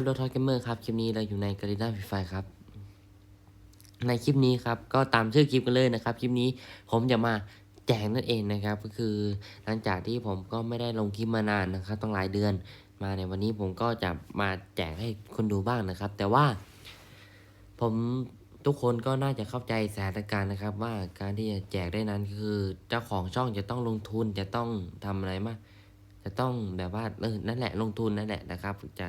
ครับโดทอเกมเมอร์ครับ คลิปนี้เราอยู่ในกาลิน่าฟรีไฟครับ ในคลิปนี้ครับ ก็ตามชื่อคลิปกันเลยนะครับ คลิปนี้ผมจะมาแจกนั่นเองนะครับ ก็คือหลังจากที่ผมก็ไม่ได้ลงคลิปมานานนะครับต้องหลายเดือน มาในวันนี้ผมก็จะมาแจกให้คนดูบ้างนะครับ แต่ว่า ผมทุกคนก็น่าจะเข้าใจสถานการณ์นะครับ ว่าการที่จะแจกได้นั้นคือเจ้าของช่องจะต้องลงทุนจะต้องทำอะไรมาจะต้องแบบว่าเออนั่นแหละลงทุนนั่นแหละนะครับ จะ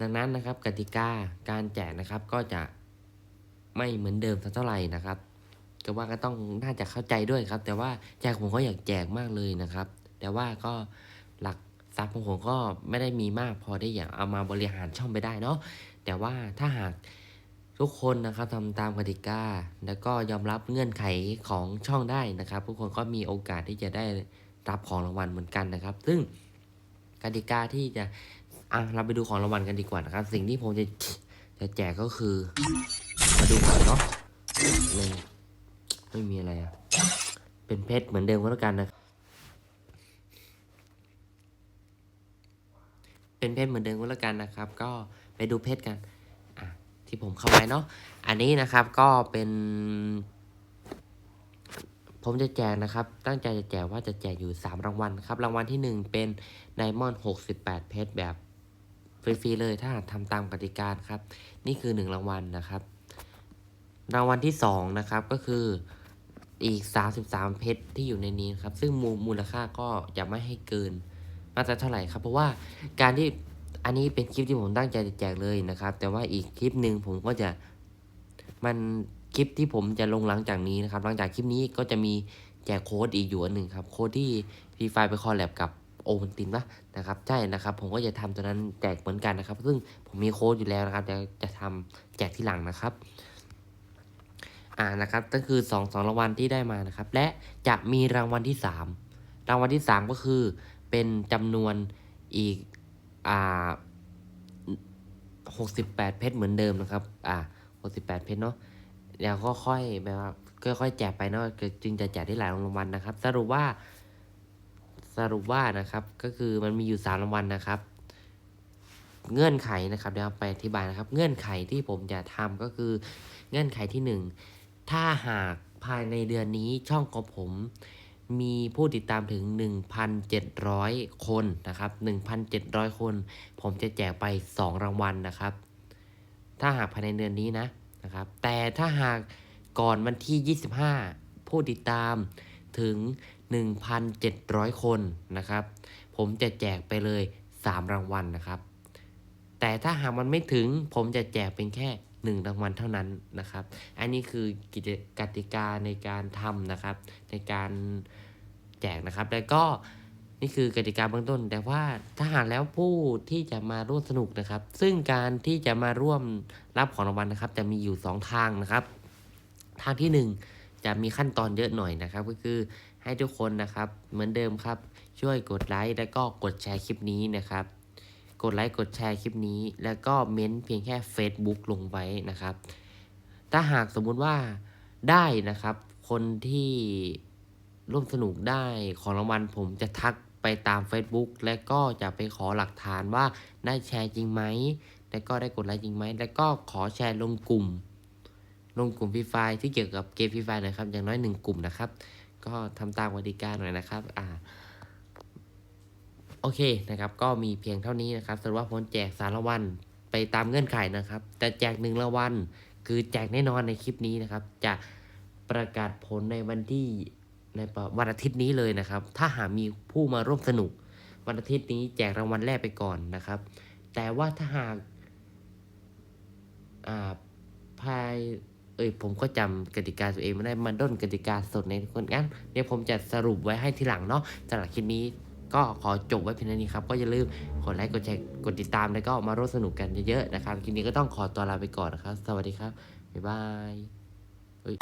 ดังนั้นนะครับกติกาการแจกนะครับก็จะไม่เหมือนเดิมสักเท่าไหร่นะครับก็ว่าก็ต้องน่าจะเข้าใจด้วยครับ แต่ว่าแจกผมก็อยากแจกมากเลยนะครับ แต่ว่าก็หลักทรัพย์ของผมก็ไม่ได้มีมาก พอได้อย่างเอามาบริหารช่องไปได้เนาะแต่ว่าถ้าหากทุกคนนะครับทำตามกติกา แล้วก็ยอมรับเงื่อนไขของช่องได้นะครับ ทุกคนก็มีโอกาสที่จะได้รับของรางวัลเหมือนกันนะครับ ซึ่งกติกาที่จะ อะเราไปดูของรางวัลกันดีกว่านะครับ สิ่งที่ผมจะจะแจกก็คือ มาดูก่อนเนาะหนึ่งไม่มีอะไรอะเป็นเพชรเหมือนเดิมก็แล้วกันนะเป็นเพชรเหมือนเดิมก็แล้วกันนะครับ ก็ไปดูเพชรกันอะที่ผมเข้าไปเนาะอันนี้นะครับก็เป็น ผมจะแจกนะครับ ตั้งใจจะแจกว่าจะแจกอยู่ 3 รางวัลครับ รางวัลที่ 1 เป็นไดมอนด์68 เพชรแบบ ฟรีๆเลยถ้าหากทำตามกติกาครับ นี่คือ 1 รางวัลนะครับ รางวัลที่2นะครับก็คืออีก 33 เพชรที่อยู่ในนี้ครับ ซึ่งมูมูลค่าก็จะไม่ให้เกินมาตรเท่าไหร่ครับ เพราะว่าการที่อันนี้เป็นคลิปที่ผมตั้งใจจะแจกเลยนะครับ แต่ว่าอีกคลิปหนึ่งผมก็จะมันคลิปที่ผมจะลงหลังจากนี้นะครับ หลังจากคลิปนี้ก็จะมีแจกโค้ดอีกอยู่อันหนึ่งครับ โค้ดที่ฟรีไฟไปคอลแลบกับ โอวันตินปะนะครับใช่นะครับ ผมก็จะทำตัวนั้นแจกเหมือนกันนะครับ ซึ่งผมมีโค้ดอยู่แล้วนะครับจะจะทำแจกที่หลังนะครับอ่านะครับก็คือสองสองรางวัลที่ได้มานะครับ และจะมีรางวัลที่สามรางวัลที่สามก็คือเป็นจำนวนอีกอ่าหกสิบแปดเพชรเหมือนเดิมนะครับ อ่าหกสิบแปดเพชรเนาะแล้วก็ค่อยแบบว่าค่อยๆแจกไปเนาะจึงจะแจกได้หลายรางวัลนะครับ สรุปว่า สรุปว่านะครับก็คือมันมีอยู่สามรางวัลนะครับ เงื่อนไขนะครับเดี๋ยวไปอธิบายนะครับ เงื่อนไขที่ผมจะทำก็คือ เงื่อนไขที่หนึ่งถ้าหากภายในเดือนนี้ช่องของผมมีผู้ติดตามถึง 1,700 คนนะครับ 1,700 คน ผมจะแจกไป 2 รางวัลนะครับ ถ้าหากภายในเดือนนี้นะนะครับ แต่ถ้าหากก่อนวันที่ 25 ผู้ติดตามถึง 1,700 คนนะครับ ผมจะแจกไปเลย 3 รางวัลนะครับ แต่ถ้าหากมันไม่ถึงผมจะแจกเป็นแค่หนึ่งรางวัลเท่านั้นนะครับ อันนี้คือกิจกติกาในการทำนะครับ ในการแจกนะครับ แล้วก็นี่คือกติกาเบื้องต้น แต่ว่าถ้าหากแล้วผู้ที่จะมาร่วมสนุกนะครับ ซึ่งการที่จะมาร่วมรับของรางวัลนะครับ จะมีอยู่ 2 ทางนะครับ ทางที่ 1 จะมีขั้นตอนเยอะหน่อยนะครับ ก็คือให้ทุกคนนะครับ เหมือนเดิมครับ ช่วยกดไลค์และก็กดแชร์คลิปนี้นะครับ กดไลค์กดแชร์คลิปนี้ แล้วก็เม้นเพียงแค่ Facebook ลงไว้นะครับ ถ้าหากสมมุติว่าได้นะครับ คนที่ร่วมสนุกได้ของรางวัลผมจะทักไปตาม Facebook และก็จะไปขอหลักฐานว่าได้แชร์จริงไหม และก็ได้กดไลค์จริงไหม แล้วก็ขอแชร์ลงกลุ่ม ลงกลุ่มฟรีไฟที่เกี่ยวกับเกมฟรีไฟนะครับ อย่างน้อยหนึ่งกลุ่มนะครับ ก็ทำตามกติกาหน่อยนะครับ อ่า โอเคนะครับ ก็มีเพียงเท่านี้นะครับสรุปว่าผมแจกสารรางวัลไปตามเงื่อนไขนะครับ แต่แจกหนึ่งรางวัลคือแจกแน่นอนในคลิปนี้นะครับ จะประกาศผลในวันที่ในวันอาทิตย์นี้เลยนะครับ ถ้าหากมีผู้มาร่วมสนุก วันอาทิตย์นี้แจกรางวัลแรกไปก่อนนะครับ แต่ว่าถ้าหากอ่าภาย เอ้ยผมก็จำกติกาตัวเองไม่ได้มันด้นกติกาสดในคนงั้นเดี๋ยวผมจะสรุปไว้ให้ทีหลังเนาะสำหรับคลิปนี้ก็ขอจบไว้เพียงเท่านี้ครับ ก็อย่าลืมกดไลค์กดแชร์กดติดตามแล้วก็มาร่วมสนุกกันเยอะๆนะครับคลิปนี้ก็ต้องขอตัวลาไปก่อนนะครับ สวัสดีครับ บ๊ายบายเฮ้ย